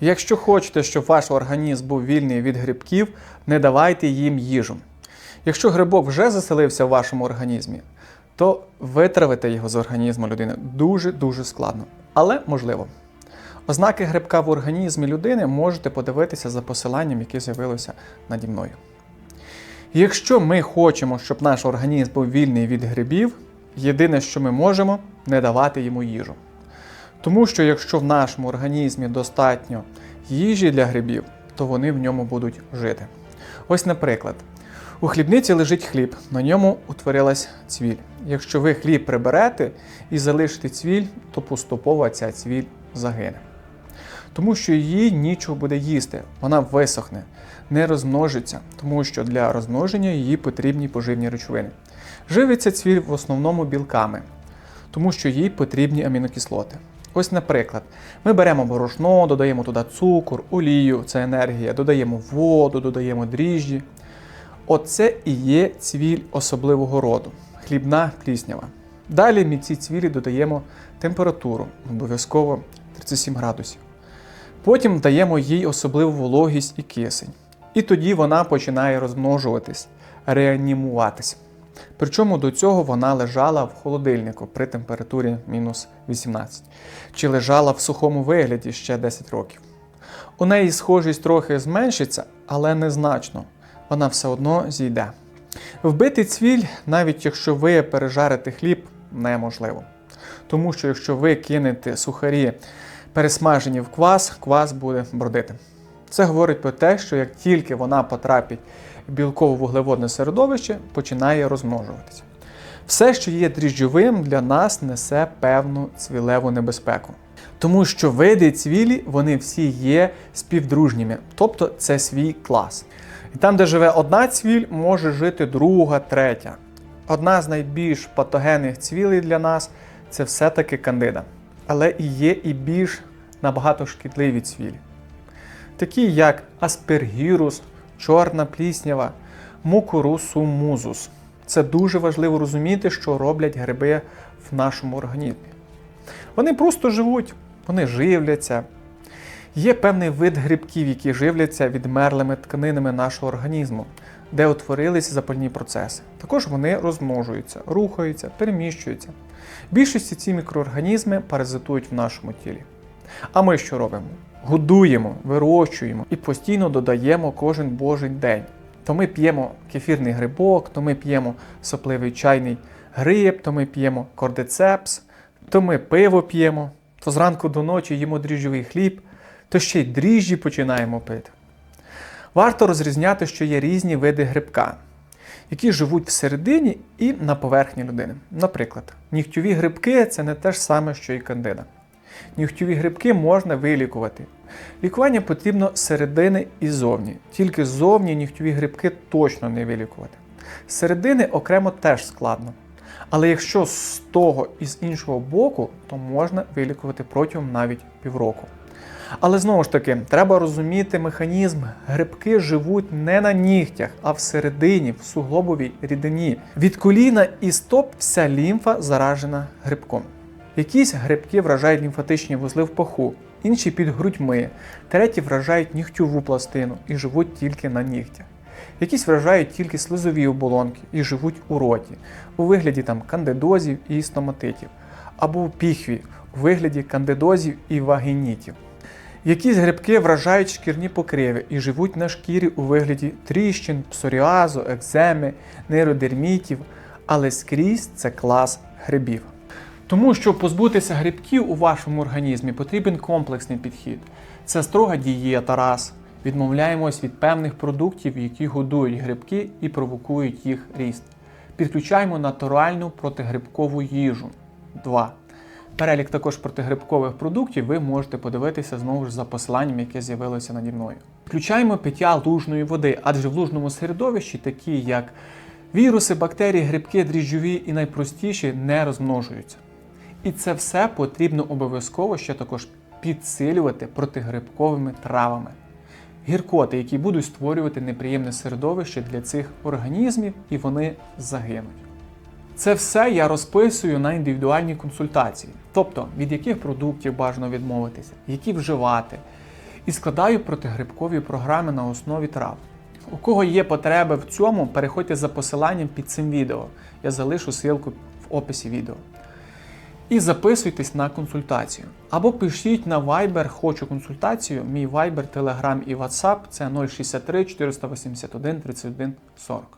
Якщо хочете, щоб ваш організм був вільний від грибків, не давайте їм їжу. Якщо грибок вже заселився в вашому організмі, то витравити його з організму людини дуже-дуже складно, але можливо. Ознаки грибка в організмі людини можете подивитися за посиланням, яке з'явилося наді мною. Якщо ми хочемо, щоб наш організм був вільний від грибів, єдине, що ми можемо, не давати йому їжу. Тому що якщо в нашому організмі достатньо їжі для грибів, то вони в ньому будуть жити. Ось, наприклад, у хлібниці лежить хліб, на ньому утворилась цвіль. Якщо ви хліб приберете і залишите цвіль, то поступово ця цвіль загине. Тому що їй нічого буде їсти, вона висохне, не розмножиться, тому що для розмноження її потрібні поживні речовини. Живиться цвіль в основному білками, тому що їй потрібні амінокислоти. Ось, наприклад, ми беремо борошно, додаємо туди цукор, олію, це енергія, додаємо воду, додаємо дріжджі. Оце і є цвіль особливого роду хлібна пліснява. Далі ми ці цвілі додаємо температуру, обов'язково 37 градусів. Потім даємо їй особливу вологість і кисень. І тоді вона починає розмножуватись, реанімуватись. Причому до цього вона лежала в холодильнику при температурі мінус 18, чи лежала в сухому вигляді ще 10 років. У неї схожість трохи зменшиться, але незначно. Вона все одно зійде. Вбити цвіль, навіть якщо ви пережарите хліб, неможливо. Тому що якщо ви кинете сухарі пересмажені в квас, квас буде бродити. Це говорить про те, що як тільки вона потрапить в білково-вуглеводне середовище, починає розмножуватися. Все, що є дріжджовим, для нас несе певну цвілеву небезпеку. Тому що види цвілі, вони всі є співдружніми, тобто це свій клас. І там, де живе одна цвіль, може жити друга, третя. Одна з найбільш патогенних цвілей для нас це все-таки кандида. Але і є і більш набагато шкідливі цвілі. Такі як аспергірус, чорна пліснява, мукурусумузус. Це дуже важливо розуміти, що роблять гриби в нашому організмі. Вони просто живуть, вони живляться. Є певний вид грибків, які живляться відмерлими тканинами нашого організму, де утворилися запальні процеси. Також вони розмножуються, рухаються, переміщуються. Більшості ці мікроорганізми паразитують в нашому тілі. А ми що робимо? Годуємо, вирощуємо і постійно додаємо кожен божий день. То ми п'ємо кефірний грибок, то ми п'ємо сопливий чайний гриб, то ми п'ємо кордицепс, то ми пиво п'ємо, то зранку до ночі їмо дріжджовий хліб, то ще й дріжджі починаємо пити. Варто розрізняти, що є різні види грибка, які живуть всередині і на поверхні людини. Наприклад, нігтьові грибки це не те ж саме, що і кандида. Нігтьові грибки можна вилікувати. Лікування потрібно зсередини і ззовні. Тільки ззовні нігтьові грибки точно не вилікувати. Зсередини окремо теж складно. Але якщо з того і з іншого боку, то можна вилікувати протягом навіть півроку. Але знову ж таки, треба розуміти механізм. Грибки живуть не на нігтях, а всередині, в суглобовій рідині. Від коліна і стоп вся лімфа заражена грибком. Якісь грибки вражають лімфатичні вузли в паху, інші під грудьми, треті вражають нігтьову пластину і живуть тільки на нігтях. Якісь вражають тільки слизові оболонки і живуть у роті, у вигляді там кандидозів і стоматитів, або в піхві у вигляді кандидозів і вагінітів. Якісь грибки вражають шкірні покриви і живуть на шкірі у вигляді тріщин, псоріазу, екземи, нейродермітів, але скрізь це клас грибів. Тому, щоб позбутися грибків у вашому організмі, потрібен комплексний підхід. Це строга дієта раз. Відмовляємось від певних продуктів, які годують грибки і провокують їх ріст. Підключаємо натуральну протигрибкову їжу. 2. Перелік також протигрибкових продуктів ви можете подивитися знову ж за посиланням, яке з'явилося наді мною. Включаємо пиття лужної води, адже в лужному середовищі, такі як віруси, бактерії, грибки, дріжджові і найпростіші, не розмножуються. І це все потрібно обов'язково ще також підсилювати протигрибковими травами. Гіркоти, які будуть створювати неприємне середовище для цих організмів, і вони загинуть. Це все я розписую на індивідуальній консультації, тобто від яких продуктів бажано відмовитися, які вживати, і складаю протигрибкові програми на основі трав. У кого є потреби в цьому, переходьте за посиланням під цим відео. Я залишу ссылку в описі відео. І записуйтесь на консультацію. Або пишіть на Viber Хочу консультацію. Мій Viber, Telegram і WhatsApp це 063 481 31 40.